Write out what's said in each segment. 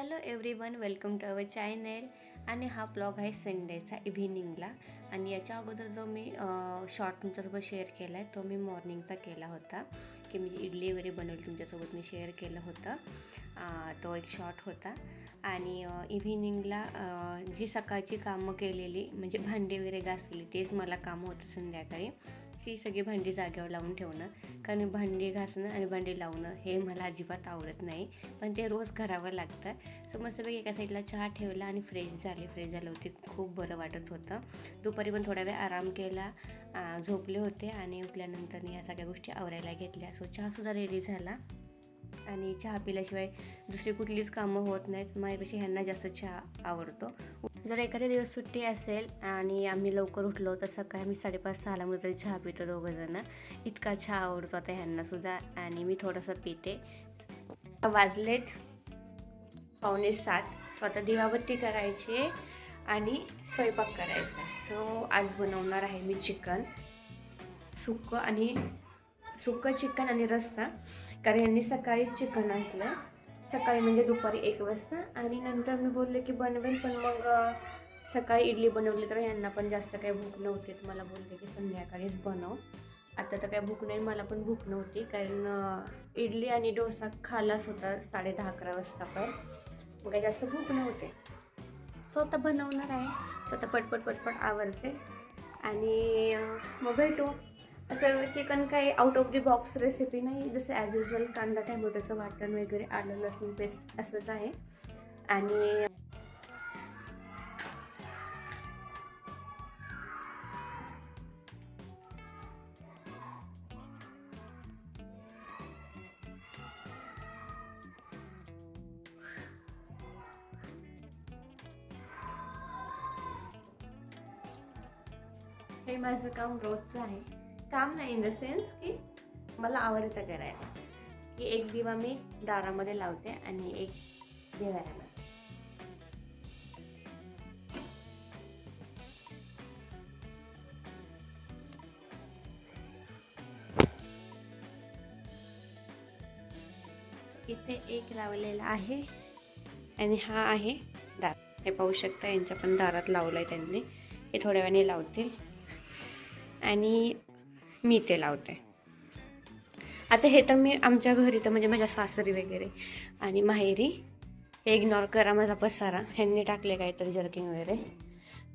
Hello everyone welcome to our channel. आणि हा blog आहे संडेचा इव्हिनिंगला आणि याच्या अगोदर जो मी शॉर्ट तुमच्यासोबत शेअर केला आहे तो मी मॉर्निंगचा केला होता. की मी इडली वगैरे बनवली तुमच्यासोबत मी शेअर केलं होतं. तो एक शॉर्ट होता. आणि इव्हिनिंगला जी सकाळची कामं केलेली म्हणजे भांडी वगैरे घासलेली तेच मला कामं होतं संध्याकाळी. ही सगळी भांडी जागेवर लावून ठेवणं कारण भांडी घासणं आणि भांडी लावणं हे मला अजिबात आवडत नाही. पण ते रोज करावं लागतं. सो मस्तपैकी एका साईडला चहा ठेवला आणि फ्रेश झाले. फ्रेश झालं होती खूप बरं वाटत होतं. दुपारी पण थोडा वेळ आराम केला झोपले होते आणि उठल्यानंतर या सगळ्या गोष्टी आवरायला घेतल्या. सो चहासुद्धा रेडी झाला. आणि चहा पिल्याशिवाय दुसरी कुठलीच कामं होत नाहीत. माझ्यापेक्षा ह्यांना जास्त चहा आवडतो. जर एखाद्या दिवस सुट्टी असेल आणि आम्ही लवकर उठलो तर सकाळी आम्ही साडेपाच सहाला मध्ये तरी चहा पितो दोघंजणं इतका चहा आवडतो आता ह्यांनासुद्धा आणि मी थोडंसं पिते. वाजलेत पावणे सात. स्वतः दिवाबत्ती करायची आणि स्वयंपाक करायचा. सो आज बनवणार आहे मी चिकन. सुकं आणि सुकं चिकन आणि रस्सा. कारण यांनी सकाळीच चिकन आणलं. सकाळी म्हणजे दुपारी एक वाजता. आणि नंतर मी बोलले की बनवेल पण मग सकाळी इडली बनवली तर यांना पण जास्त काही भूक नव्हती. तर मला बोलले की संध्याकाळीच बनव. आता तर काय भूक नाही मला पण भूक नव्हती. कारण इडली आणि डोसा खालाच होता साडे दहा अकरा वाजता पण मग काही जास्त भूक नव्हते. स्वतः बनवणार आहे. स्वतः पटपट पटपट आवडते आणि मग भेटू. असं चिकन काही out of the box recipe नाही. जसं ॲज युजल कांदा टॅमॅटोचं वाटण वगैरे आलं लसूण पेस्ट असंच आहे. आणि हे माझं काम रोजचं आहे. काम नाही इन द सेन्स की मला आवडतं करायला. की एक दिवा मी दारामध्ये लावते आणि एक दिव्याला इथे एक लावलेला आहे आणि हा आहे दार. हे पाहू शकता यांच्या पण दारात लावलं आहे त्यांनी. हे थोड्या वेळाने लावतील. आणि मी ते लावते. आता हे तर मी आमच्या घरी तर म्हणजे माझ्या सासरी वगैरे आणि माहेरी हे इग्नोर करा माझा पसारा. ह्यांनी टाकले काहीतरी जर्किंग वगैरे.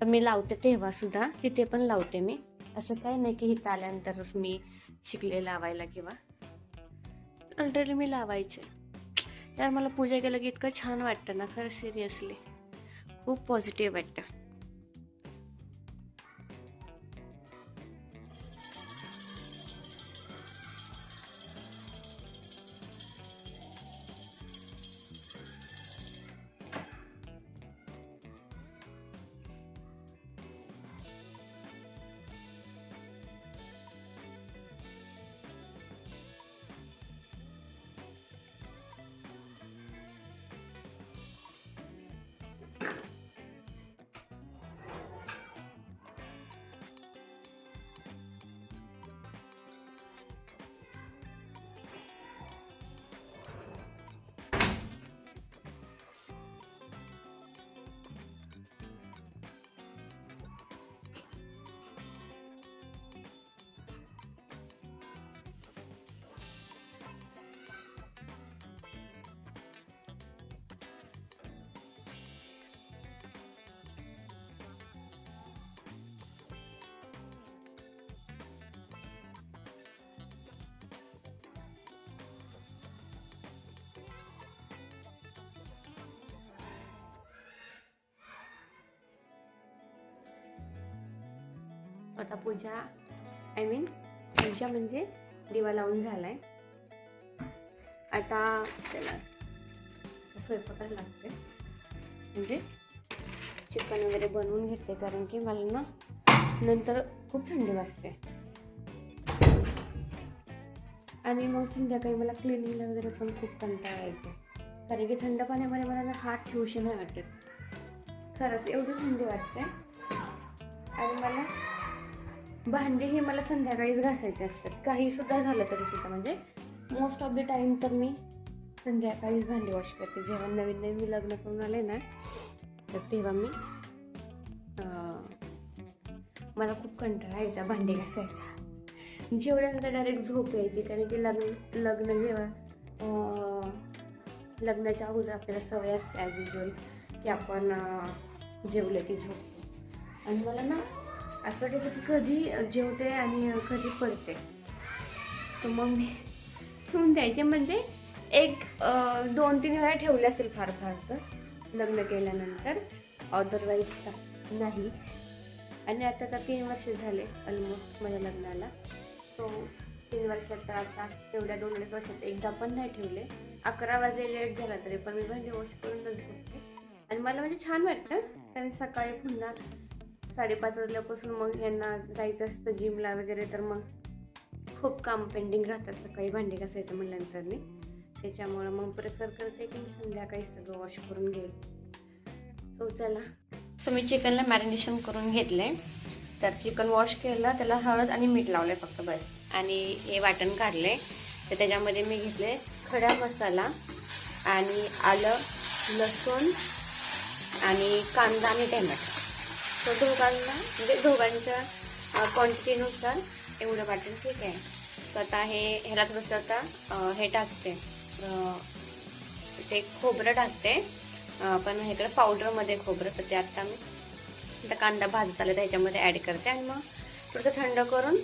तर मी लावते तेव्हासुद्धा तिथे पण लावते मी. असं काही नाही की इथं आल्यानंतरच मी शिकले लावायला किंवा ऑलरेडी मी लावायचे. यार मला पूजा केलं की इतकं छान वाटतं ना. खरं सिरियसली खूप पॉझिटिव्ह वाटतं. आता पूजा आय मीन पूजा म्हणजे दिवा लावून झाला आहे आता त्याला स्वयंपाकाला लागते म्हणजे चिकन वगैरे बनवून घेते कारण की मला ना नंतर खूप थंडी वाजते. आणि मग संध्याकाळी मला क्लिनिंगला वगैरे पण खूप कंटाळा येतो. कारण की थंड पाण्यामध्ये मला ना हात ठेवूशी नाही वाटत. खरंच एवढी थंडी वाजते. आणि मला भांडी ही मला संध्याकाळीच घासायची असतात. काही सुद्धा झालं तरी सुद्धा. म्हणजे मोस्ट ऑफ द टाईम तर मी संध्याकाळीच भांडी वॉश करते. जेव्हा नवीन नवीन मी लग्न करून आले ना तर तेव्हा मी मला खूप कंटाळा यायचा भांडी घासायचा. जेवल्यानंतर डायरेक्ट झोप यायची. कारण की लग्न लग्न जेव्हा लग्नाच्या अगोदर आपल्याला सवय असते ॲज युजल की आपण जेवलं की झोप. आणि मला ना असं वाटायचं की कधी जेवते आणि कधी पडते. सो मग मी ठेवून द्यायचे. म्हणजे एक दोन तीन वेळा ठेवले असेल फार फार तर. लग्न केल्यानंतर. अदरवाईज नाही. आणि आता तर तीन वर्ष झाले ऑलमोस्ट माझ्या लग्नाला. सो तीन वर्षात तर आता एवढ्या दोन अडीच वर्षात एकदा पण नाही ठेवले. अकरा वाजे लेट झाला तरी पण मी भांडी वॉश करूनच झोपते आणि मला म्हणजे छान वाटतं. कारण सकाळी पुन्हा साडेपाच वाजल्यापासून मग यांना जायचं असतं जिमला वगैरे तर मग खूप काम पेंडिंग राहतात. सकाळी भांडी घासायचं म्हटल्यानंतर मी त्याच्यामुळं मग प्रेफर करते की मी संध्याकाळी सगळं वॉश करून घेईल. सो चला. सो मी चिकनला मॅरिनेशन करून घेतले तर चिकन वॉश केलं त्याला हळद आणि मीठ लावले फक्त बस. आणि हे वाटण काढले तर त्याच्यामध्ये मी घेतले खडा मसाला आणि आलं लसूण आणि कांदा आणि टॅमॅटो. तर दोघांना म्हणजे दोघांच्या क्वांटिटीनुसार एवढं वाटेल ठीक आहे. तर आता हे ह्याला थोडंसं आता हे टाकते. ते खोबरं टाकते. पण पण ह्याकडे पावडरमध्ये खोबरं तर ते आत्ता मी आता कांदा भाजत आला त्याच्यामध्ये ॲड करते आणि मग थोडंसं थंड करून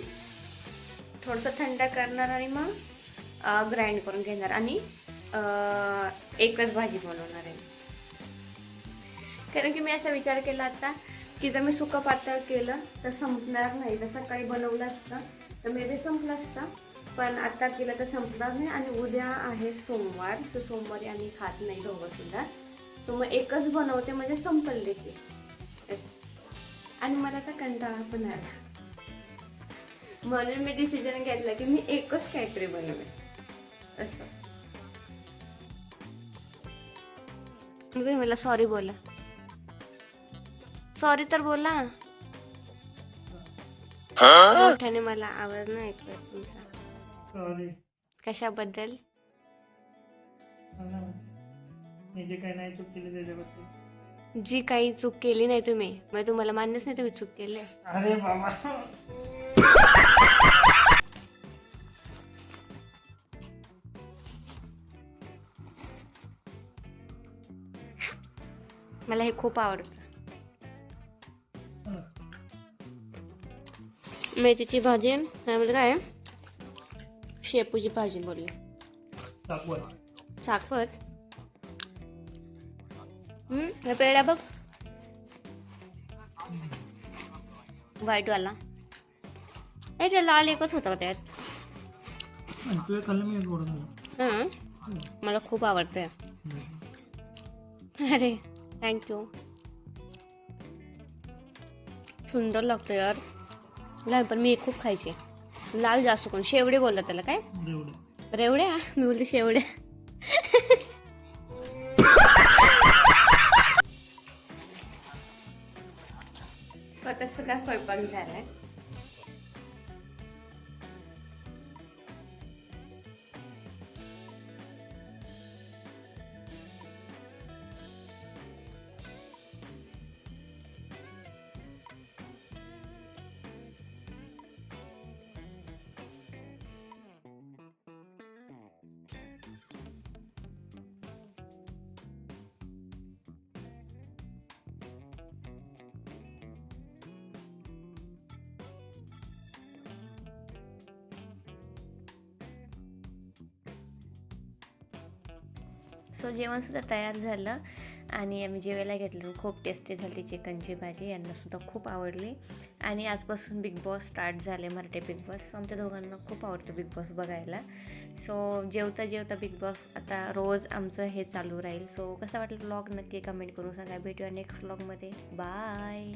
थोडंसं थंड करणार आणि मग ग्राइंड करून घेणार. आणि एकच भाजी बनवणार आहे. कारण की मी असा विचार केला आता की जर मी सुकं पातळ केलं तर संपणार नाही. तर सकाळी बनवलं असतं तर मे बी संपलं असतं. पण आता केलं तर संपणार नाही आणि उद्या आहे सोमवार. सो सोमवारी आम्ही खात नाही दोघं सो मग एकच बनवते म्हणजे संपल देखील. आणि मला आता कंटाळा पण आला. म्हणून मी डिसिजन घेतला की मी एकच काहीतरी बनवेन. असं. मला सॉरी बोला. सॉरी तर बोला मोठ्याने मला आवाज नाही ऐकत तुमचा. कशाबद्दल? मी जे काही नाही चूक केली त्याच्याबद्दल. जी काही चूक केली नाही तुम्ही मग तुम्हाला मान्यच नाही तुम्ही चूक केली. अरे बाबा. मला हे खूप आवडतं. मेथीची भाजी त्यामध्ये काय शेपूची भाजी बोलली चाकवत हम्म, हे पेढा बघ व्हाईटवाला ए ते लाल एकच होता त्यात हां मला खूप आवडतं अरे थँक्यू सुंदर लागतं यार लहानपण मी खूप खायचे. लाल जास्त कोण शेवडे बोलतात त्याला काय? रेवड्या? मी बोलते शेवड्या. स्वतः सगळा स्वयंपाक झालाय. सो जेवणसुद्धा तयार झालं आणि आम्ही जेवायला घेतलं. खूप टेस्टी झाली ती चिकनची भाजी यांनासुद्धा खूप आवडली. आणि आजपासून बिग बॉस स्टार्ट झाले मराठी बिग बॉस सो आमच्या दोघांना खूप आवडतं बिग बॉस बघायला. सो जेवता जेवता बिग बॉस आता रोज आमचं हे चालू राहील. सो कसं वाटलं ब्लॉग नक्की कमेंट करून सांगा. भेटूया नेक्स्ट ब्लॉगमध्ये बाय